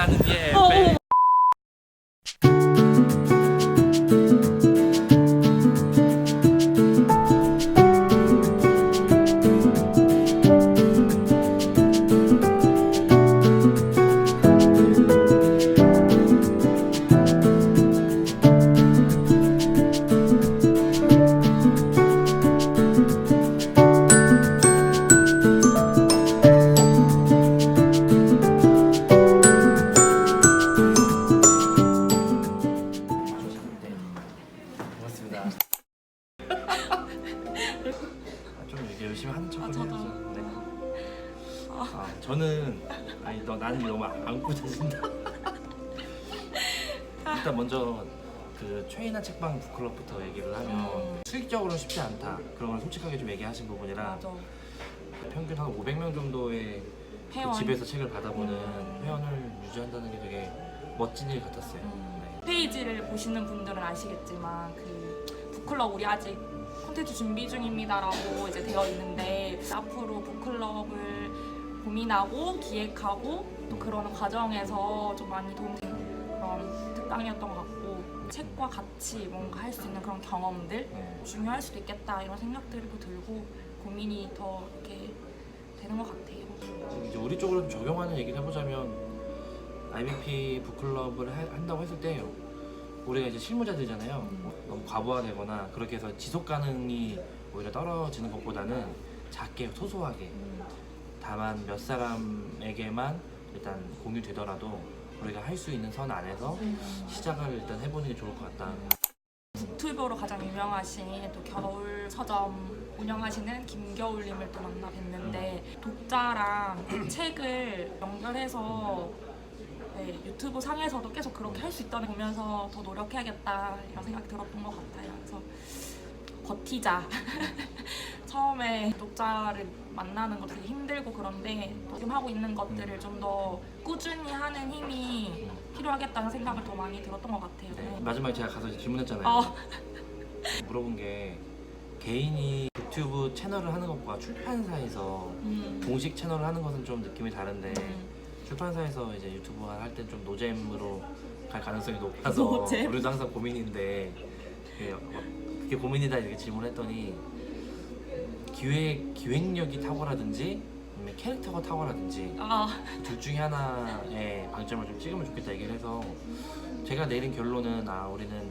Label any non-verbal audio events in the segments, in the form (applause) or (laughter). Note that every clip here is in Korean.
나는 이렇게 열심히 하는 척을 아, 저도. 해야죠 네. 아, 저는 아니 너 나는 너무 안고 자신다 (laughs) 일단 먼저 그 최인한 책방 북클럽부터 얘기를 하면 음. 수익적으로는 쉽지 않다 그런 걸 솔직하게 좀 얘기하신 부분이라 맞아. 평균 한 500명 정도의 그 회원. 집에서 책을 받아보는 음. 회원을 유지한다는 게 되게 멋진 일 같았어요. 음. 네. 페이지를 보시는 분들은 아시겠지만 그 북클럽 우리 아직 콘텐츠 준비 중입니다라고 이제 되어 있는데 앞으로 북클럽을 고민하고 기획하고 또 그러는 과정에서 좀 많이 도움된 그런 특강이었던 것 같고 책과 같이 뭔가 할 수 있는 그런 경험들 네. 중요할 수도 있겠다 이런 생각들도 들고 고민이 더 이렇게 되는 것 같아요. 이제 우리 쪽으로 좀 적용하는 얘기를 해보자면 IBP 북클럽을 하- 한다고 했을 때 우리가 이제 실무자들이잖아요. 음. 너무 과부하되거나 그렇게 해서 지속 가능이 오히려 떨어지는 것보다는 작게 소소하게 음, 다만 몇 사람에게만 일단 공유되더라도 우리가 할 수 있는 선 안에서 시작을 일단 해보는 게 좋을 것 같다. 북튜버로 가장 유명하신 또 겨울 서점 운영하시는 김겨울님을 또 만나 뵀는데 독자랑 (clears throat) 책을 연결해서 네, 유튜브 상에서도 계속 그렇게 할 수 있다는 거 보면서 더 노력해야겠다 이런 생각이 들었던 것 같아요. 그래서 버티자. (laughs) 처음에 독자를 만나는 거 되게 힘들고 그런데 지금 하고 있는 것들을 좀 더 꾸준히 하는 힘이 필요하겠다는 생각을 더 많이 들었던 것 같아요. 네, 네. 마지막에 제가 가서 질문했잖아요. 어, (laughs) 물어본 게 개인이 유튜브 채널을 하는 것과 출판사에서 음. 공식 채널을 하는 것은 좀 느낌이 다른데 음. 출판사에서 이제 유튜브 할 때 좀 노잼으로 갈 가능성이 높아서 노잼? 우리도 항상 고민인데 그게, 어, 그게 고민이다 이렇게 질문했더니 기획 기획력이 탁월하든지 아니면 캐릭터가 탁월하든지 아, 둘 중에 하나의 방점을 좀 찍으면 좋겠다 얘기를 해서 제가 내린 결론은 아 우리는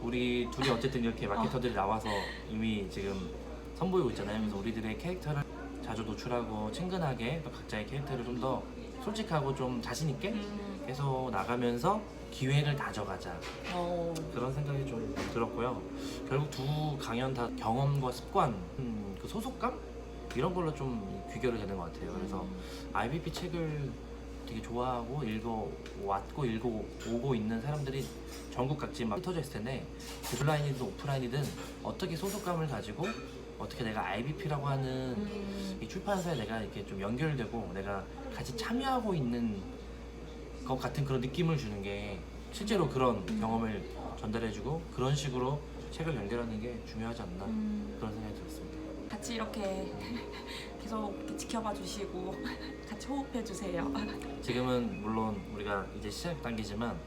우리 둘이 어쨌든 이렇게 마케터들이 나와서 이미 지금 선보이고 있잖아요. 그래서 우리들의 캐릭터를 자주 노출하고 친근하게 또 각자의 캐릭터를 좀 더 솔직하고 좀 자신 있게 음, 계속 나가면서 기획을 다져가자. 어, 그런 생각이 좀 들었고요. 결국 두 강연 다 경험과 습관, 음, 그 소속감? 이런 걸로 좀 귀결이 되는 것 같아요. 그래서 IBP 책을 되게 좋아하고 읽어 왔고 읽어 오고 있는 사람들이 전국 각지 막 흩어져 있을 텐데 온라인이든 오프라인이든 어떻게 소속감을 가지고 어떻게 내가 IBP라고 하는 음, 이 출판사에 내가 이렇게 좀 연결되고 내가 같이 참여하고 있는 것 같은 그런 느낌을 주는 게 실제로 그런 경험을 전달해주고 그런 식으로 책을 연결하는 게 중요하지 않나 음, 그런 생각이 들었습니다. 같이 이렇게 (laughs) 계속 이렇게 지켜봐 주시고 (laughs) 같이 호흡해 주세요. (laughs) 지금은 물론 우리가 이제 시작 단계지만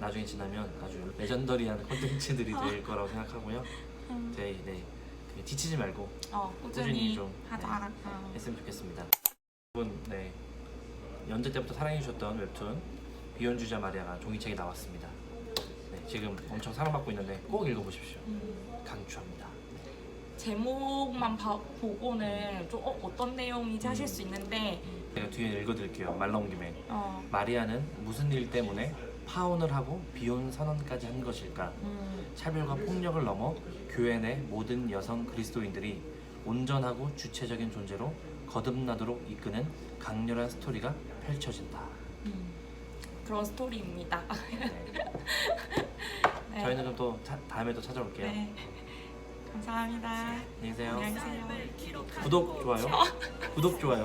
나중에 지나면 아주 레전더리한 콘텐츠들이 될 거라고 생각하고요. 음, 네, 그 지치지 말고 어, 꾸준히 꾸준히 좀, 하자. 어. 했으면 좋겠습니다. 여러분, 네 연재 때부터 사랑해 주셨던 웹툰 비혼주자 마리아가 종이책이 나왔습니다. 네, 지금 엄청 사랑받고 있는데 꼭 읽어보십시오. 음, 강추합니다. 제목만 봐- 보고는 좀 어, 어떤 내용이지 하실 음. 수 있는데 제가 뒤에 읽어드릴게요. 말 나온 김에 어, 마리아는 무슨 일 때문에 파혼을 하고 비혼 선언까지 한 것일까? 음, 차별과 폭력을 넘어 교회 내 모든 여성 그리스도인들이 온전하고 주체적인 존재로 거듭나도록 이끄는 강렬한 스토리가 펼쳐진다. 음, 그런 스토리입니다. (laughs) 네. 저희는 그럼 또 차- 다음에 또 찾아올게요. 네. 감사합니다. 안녕히 계세요. 안녕히 계세요. 구독, 좋아요. (laughs) 구독, 좋아요.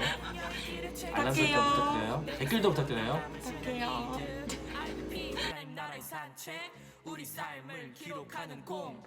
알람 설정. 부탁드려요. 댓글도 부탁드려요. 부탁해요. 나라의 산책 우리 삶을 기록하는 공